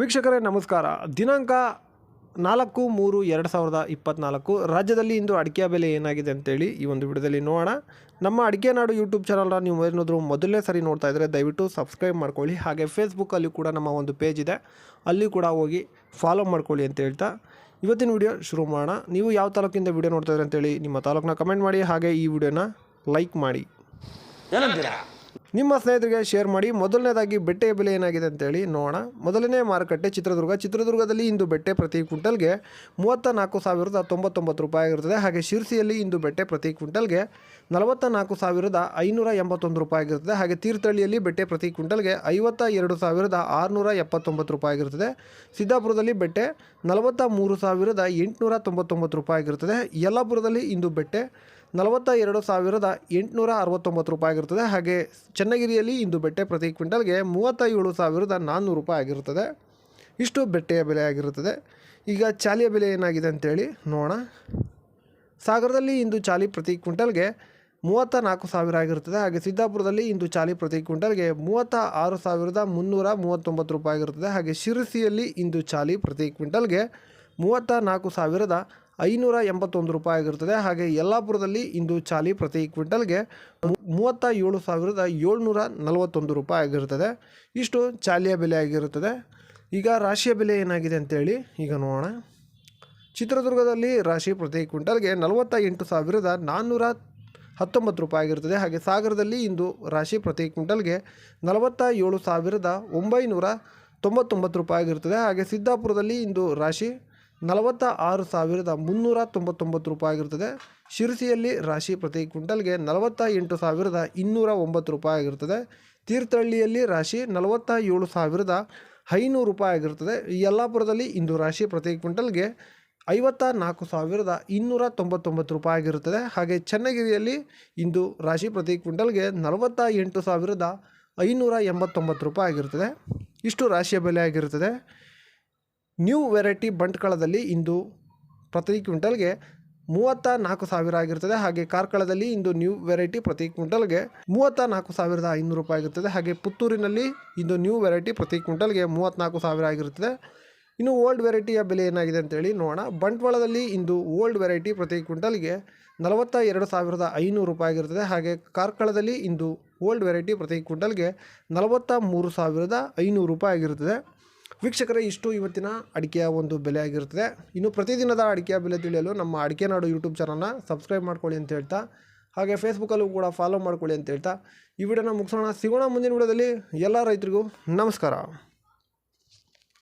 ವೀಕ್ಷಕರೇ, ನಮಸ್ಕಾರ. ದಿನಾಂಕ ನಾಲ್ಕು ಮೂರು ಎರಡು ಸಾವಿರದ ಇಪ್ಪತ್ತ್ನಾಲ್ಕು ರಾಜ್ಯದಲ್ಲಿ ಇಂದು ಅಡಿಕೆ ಬೆಲೆ ಏನಾಗಿದೆ ಅಂತೇಳಿ ಈ ಒಂದು ವಿಡಿಯೋದಲ್ಲಿ ನೋಡೋಣ. ನಮ್ಮ ಅಡಿಕೆ ನಾಡು ಯೂಟ್ಯೂಬ್ ಚಾನಲ್ನ ನೀವು ಏನಾದರೂ ಮೊದಲನೇ ಸರಿ ನೋಡ್ತಾ ಇದ್ದರೆ ದಯವಿಟ್ಟು ಸಬ್ಸ್ಕ್ರೈಬ್ ಮಾಡ್ಕೊಳ್ಳಿ. ಹಾಗೆ ಫೇಸ್ಬುಕ್ಕಲ್ಲಿ ಕೂಡ ನಮ್ಮ ಒಂದು ಪೇಜ್ ಇದೆ. ಅಲ್ಲಿ ಕೂಡ ಹೋಗಿ ಫಾಲೋ ಮಾಡ್ಕೊಳ್ಳಿ ಅಂತ ಹೇಳ್ತಾ ಇವತ್ತಿನ ವಿಡಿಯೋ ಶುರು ಮಾಡೋಣ. ನೀವು ಯಾವ ತಾಲೂಕಿಂದ ವಿಡಿಯೋ ನೋಡ್ತಾ ಇದ್ರೆ ಅಂತೇಳಿ ನಿಮ್ಮ ತಾಲೂಕನ್ನ ಕಮೆಂಟ್ ಮಾಡಿ. ಹಾಗೆ ಈ ವಿಡಿಯೋನ ಲೈಕ್ ಮಾಡಿ. ಏನಂತೀರಾ? ನಿಮ್ಮ ಸ್ನೇಹಿತರಿಗೆ ಶೇರ್ ಮಾಡಿ. ಮೊದಲನೇದಾಗಿ ಬೆಟ್ಟೆಯ ಬೆಲೆ ಏನಾಗಿದೆ ಅಂತೇಳಿ ನೋಡೋಣ. ಮೊದಲನೇ ಮಾರುಕಟ್ಟೆ ಚಿತ್ರದುರ್ಗ. ಚಿತ್ರದುರ್ಗದಲ್ಲಿ ಇಂದು ಬೆಟ್ಟೆ ಪ್ರತಿ ಕ್ವಿಂಟಲ್ಗೆ ಮೂವತ್ತ ನಾಲ್ಕು ಸಾವಿರದ ತೊಂಬತ್ತೊಂಬತ್ತು ರೂಪಾಯಿ ಆಗಿರುತ್ತದೆ. ಹಾಗೆ ಶಿರ್ಸಿಯಲ್ಲಿ ಇಂದು ಬೆಟ್ಟೆ ಪ್ರತಿ ಕ್ವಿಂಟಲ್ಗೆ ನಲವತ್ತ ನಾಲ್ಕು ಸಾವಿರದ ಐನೂರ ಎಂಬತ್ತೊಂದು ರೂಪಾಯಿ ಆಗಿರುತ್ತದೆ. ಹಾಗೆ ತೀರ್ಥಹಳ್ಳಿಯಲ್ಲಿ ಬೆಟ್ಟೆ ಪ್ರತಿ ಕ್ವಿಂಟಲ್ಗೆ ಐವತ್ತ ಎರಡು ಸಾವಿರದ ಆರುನೂರ ಎಪ್ಪತ್ತೊಂಬತ್ತು ರೂಪಾಯಿ ಆಗಿರುತ್ತದೆ. ಸಿದ್ದಾಪುರದಲ್ಲಿ ಬೆಟ್ಟೆ ನಲವತ್ತ ಮೂರು ಸಾವಿರದ ಎಂಟುನೂರ ತೊಂಬತ್ತೊಂಬತ್ತು ರೂಪಾಯಿ ಆಗಿರುತ್ತದೆ. ಯಲ್ಲಾಪುರದಲ್ಲಿ ಇಂದು ಬೆಟ್ಟೆ ನಲವತ್ತ ಎರಡು ಸಾವಿರದ ಎಂಟುನೂರ ಅರವತ್ತೊಂಬತ್ತು ರೂಪಾಯಿ ಆಗಿರುತ್ತದೆ. ಹಾಗೆ ಚನ್ನಗಿರಿಯಲ್ಲಿ ಇಂದು ಬೆಟ್ಟೆ ಪ್ರತಿ ಕ್ವಿಂಟಲ್ಗೆ ಮೂವತ್ತ ಏಳು ಸಾವಿರದ ನಾನ್ನೂರು ರೂಪಾಯಿ ಆಗಿರುತ್ತದೆ. ಇಷ್ಟು ಬೆಟ್ಟೆಯ ಬೆಲೆ ಆಗಿರುತ್ತದೆ. ಈಗ ಚಾಲಿಯ ಬೆಲೆ ಏನಾಗಿದೆ ಅಂತೇಳಿ ನೋಡೋಣ. ಸಾಗರದಲ್ಲಿ ಇಂದು ಚಾಲಿ ಪ್ರತಿ ಕ್ವಿಂಟಲ್ಗೆ ಮೂವತ್ತ ನಾಲ್ಕು ಸಾವಿರ ಆಗಿರುತ್ತದೆ. ಹಾಗೆ ಸಿದ್ದಾಪುರದಲ್ಲಿ ಇಂದು ಚಾಲಿ ಪ್ರತಿ ಕ್ವಿಂಟಲ್ಗೆ ಮೂವತ್ತ ಆರು ಸಾವಿರದ ಮುನ್ನೂರ ಮೂವತ್ತೊಂಬತ್ತು ರೂಪಾಯಿ ಆಗಿರುತ್ತದೆ. ಹಾಗೆ ಶಿರಸಿಯಲ್ಲಿ ಇಂದು ಚಾಲಿ ಪ್ರತಿ ಕ್ವಿಂಟಲ್ಗೆ ಮೂವತ್ತ ನಾಲ್ಕು ಸಾವಿರದ ಐನೂರ ಎಂಬತ್ತೊಂದು ರೂಪಾಯಿ ಆಗಿರುತ್ತದೆ. ಹಾಗೆ ಯಲ್ಲಾಪುರದಲ್ಲಿ ಇಂದು ಚಾಲಿ ಪ್ರತಿ ಕ್ವಿಂಟಲ್ಗೆ ಮೂವತ್ತ ಏಳು ಸಾವಿರದ ಏಳ್ನೂರ ನಲವತ್ತೊಂದು ರೂಪಾಯಿ ಆಗಿರುತ್ತದೆ. ಇಷ್ಟು ಚಾಲಿಯ ಬೆಲೆ ಆಗಿರುತ್ತದೆ. ಈಗ ರಾಶಿಯ ಬೆಲೆ ಏನಾಗಿದೆ ಅಂತೇಳಿ ಈಗ ನೋಡೋಣ. ಚಿತ್ರದುರ್ಗದಲ್ಲಿ ರಾಶಿ ಪ್ರತಿ ಕ್ವಿಂಟಲ್ಗೆ ನಲವತ್ತ ಎಂಟು ಸಾವಿರದ ನಾನ್ನೂರ ಹತ್ತೊಂಬತ್ತು ರೂಪಾಯಿ ಆಗಿರುತ್ತದೆ. ಹಾಗೆ ಸಾಗರದಲ್ಲಿ ಇಂದು ರಾಶಿ ಪ್ರತಿ ಕ್ವಿಂಟಲ್ಗೆ ನಲವತ್ತ ಏಳು ಸಾವಿರದ ಒಂಬೈನೂರ ತೊಂಬತ್ತೊಂಬತ್ತು ರೂಪಾಯಿ ಆಗಿರುತ್ತದೆ. ಹಾಗೆ ಸಿದ್ದಾಪುರದಲ್ಲಿ ಇಂದು ರಾಶಿ ನಲವತ್ತ ಆರು ಸಾವಿರದ ಮುನ್ನೂರ ತೊಂಬತ್ತೊಂಬತ್ತು ರೂಪಾಯಿ ಆಗಿರುತ್ತದೆ. ಶಿರಸಿಯಲ್ಲಿ ರಾಶಿ ಪ್ರತಿ ಕ್ವಿಂಟಲ್ಗೆ ನಲವತ್ತ ಎಂಟು ಸಾವಿರದ ಇನ್ನೂರ ಒಂಬತ್ತು ರೂಪಾಯಿ ಆಗಿರುತ್ತದೆ. ತೀರ್ಥಹಳ್ಳಿಯಲ್ಲಿ ರಾಶಿ ನಲವತ್ತ ಏಳು ಸಾವಿರದ ಐನೂರು ರೂಪಾಯಿ ಆಗಿರುತ್ತದೆ. ಯಲ್ಲಾಪುರದಲ್ಲಿ ಇಂದು ರಾಶಿ ಪ್ರತಿ ಕ್ವಿಂಟಲ್ಗೆ ಐವತ್ತ ನಾಲ್ಕು ಸಾವಿರದ ಇನ್ನೂರ ತೊಂಬತ್ತೊಂಬತ್ತು ರೂಪಾಯಿ ಆಗಿರುತ್ತದೆ. ಹಾಗೆ ಚನ್ನಗಿರಿಯಲ್ಲಿ ಇಂದು ರಾಶಿ ಪ್ರತಿ ಕ್ವಿಂಟಲ್ಗೆ ನಲವತ್ತ ಎಂಟು ಸಾವಿರದ ಐನೂರ ಎಂಬತ್ತೊಂಬತ್ತು ರೂಪಾಯಿ ಆಗಿರುತ್ತದೆ. ಇಷ್ಟು ರಾಶಿಯ ಬೆಲೆ ಆಗಿರುತ್ತದೆ. ನ್ಯೂ ವೆರೈಟಿ ಬಂಟ್ಕಳದಲ್ಲಿ ಇಂದು ಪ್ರತಿ ಕ್ವಿಂಟಲ್ಗೆ ಮೂವತ್ತ ನಾಲ್ಕು ಸಾವಿರ ಆಗಿರ್ತದೆ. ಹಾಗೆ ಕಾರ್ಕಳದಲ್ಲಿ ಇಂದು ನ್ಯೂ ವೆರೈಟಿ ಪ್ರತಿ ಕ್ವಿಂಟಲ್ಗೆ ಮೂವತ್ತ ನಾಲ್ಕು ಸಾವಿರದ ಐನೂರು ರೂಪಾಯಿ ಆಗಿರ್ತದೆ. ಹಾಗೆ ಪುತ್ತೂರಿನಲ್ಲಿ ಇಂದು ನ್ಯೂ ವೆರೈಟಿ ಪ್ರತಿ ಕ್ವಿಂಟಲ್ಗೆ ಮೂವತ್ತ್ನಾಲ್ಕು ಸಾವಿರ ಆಗಿರುತ್ತದೆ ಇನ್ನು ಓಲ್ಡ್ ವೆರೈಟಿಯ ಬೆಲೆ ಏನಾಗಿದೆ ಅಂತೇಳಿ ನೋಡೋಣ. ಬಂಟ್ವಾಳದಲ್ಲಿ ಇಂದು ಓಲ್ಡ್ ವೆರೈಟಿ ಪ್ರತಿ ಕ್ವಿಂಟಲ್ಗೆ ನಲವತ್ತ ಎರಡು ಸಾವಿರದ ಐನೂರು ರೂಪಾಯಿ ಆಗಿರುತ್ತದೆ ಹಾಗೆ ಕಾರ್ಕಳದಲ್ಲಿ ಇಂದು ಓಲ್ಡ್ ವೆರೈಟಿ ಪ್ರತಿ ಕ್ವಿಂಟಲ್ಗೆ ನಲವತ್ತ ಮೂರು ಸಾವಿರದ ಐನೂರು ರೂಪಾಯಿ ಆಗಿರುತ್ತದೆ ವೀಕ್ಷಕರೇ, ಇಷ್ಟು ಇವತ್ತಿನ ಅಡಿಕೆಯ ಒಂದು ಬೆಲೆ ಆಗಿರುತ್ತದೆ. ಇನ್ನು ಪ್ರತಿದಿನದ ಅಡಿಕೆಯ ಬೆಲೆ ತಿಳಿಯಲು ನಮ್ಮ ಅಡಿಕೆ ನಾಡು ಯೂಟ್ಯೂಬ್ ಚಾನಲ್ನ ಸಬ್ಸ್ಕ್ರೈಬ್ ಮಾಡ್ಕೊಳ್ಳಿ ಅಂತ ಹೇಳ್ತಾ, ಹಾಗೆ ಫೇಸ್ಬುಕ್ಕಲ್ಲೂ ಕೂಡ ಫಾಲೋ ಮಾಡ್ಕೊಳ್ಳಿ ಅಂತ ಹೇಳ್ತಾ, ಈ ವಿಡಿಯೋನ ಮುಗಿಸೋಣ. ಸಿಗೋಣ ಮುಂದಿನ ವಿಡಿಯೋದಲ್ಲಿ. ಎಲ್ಲ ರೈತರಿಗೂ ನಮಸ್ಕಾರ.